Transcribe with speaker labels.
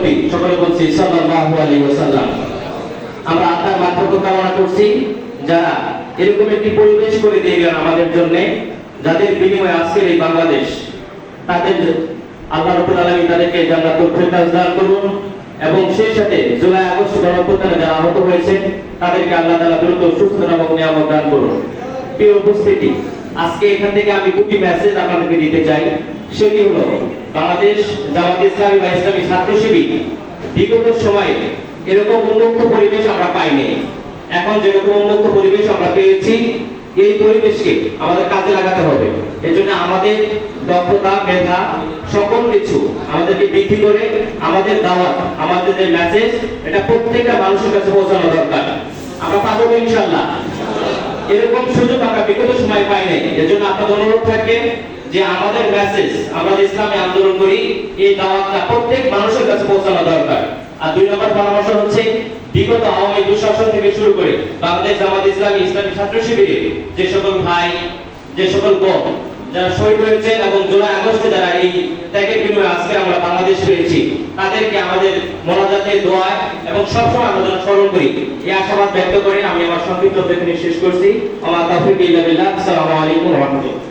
Speaker 1: নবী সকলে বলছি, সাল্লাল্লাহু আলাইহি ওয়াসাল্লাম। আমরা আত্মার মাধ্যমে কামনা করছি, যারা এরকম একটি পরিবেশ করে দিয়ে গেলেন আমাদের জন্য, যাদের বিনিময়ে আজকের এই বাংলাদেশ, তাদের আল্লাহ রাব্বুল আলামিন তাদেরকে জান্নাতুল ফেরদাউস দান করুন এবং সেই সাথে জুলাই আগস্ট গণঅভ্যুত্থানে যারা আহত হয়েছে তাদেরকে আল্লাহ তাআলা দ্রুত সুস্থ এবং নিয়ামত দান করুন। প্রিয় উপস্থিতি, আজকে এখান থেকে আমি দুটি মেসেজ আপনাদেরকে দিতে চাই। সেটি হলো? বাংলাদেশ জামাত ইসলামী বা ইসলামী ছাত্র বিগত সময়ে এরকম উন্মুক্ত পরিবেশ আমরা পাইনি। এখন যেরকম উন্মুক্ত পরিবেশ আমরা পেয়েছি, এই পরিবেশকে আমাদের কাজে লাগাতে হবে। এই জন্য আমাদের দক্ষতা, মেধা সকল কিছু আমাদেরকে বৃদ্ধি করে আমাদের দাওয়াত, আমাদের যে মেসেজ এটা প্রত্যেকটা মানুষের কাছে পৌঁছানো দরকার। আমরা পাবো ইনশাল্লাহ। এরকম সুযোগ আমরা বিগত সময় পাই নাই। এজন্য আপনাদের অনুরোধ থাকবে যে আমাদের মেসেজ আমরা যে ইসলামী আন্দোলন করি, এই দাওয়াতটা প্রত্যেক মানুষের কাছে পৌঁছানো দরকার। আর দুই নম্বর পরামর্শ হচ্ছে, বিগত আওয়ামী দুঃশাসন থেকে শুরু করে বাংলাদেশ জামাত ইসলামী ইসলামী ছাত্র শিবিরে যে সকল ভাই, যে সকল বোন, যারা শহীদ হয়েছেন এবং জুলাই আগস্টে যারা এই ত্যাগের বিনিময়ে আজকে আমরা বাংলাদেশ পেয়েছি তাদেরকে আমাদের মোনাজাতে দোয়ায় এবং সবসময় আমরা যেন স্মরণ করি। এই আশাবাদ ব্যক্ত করে সংক্ষিপ্ত লেখনী শেষ করছি। আমার তাফিক ইল্লা বিল্লাহ আসসালামু আলাইকুম ওয়া রাহমাতুল্লাহ।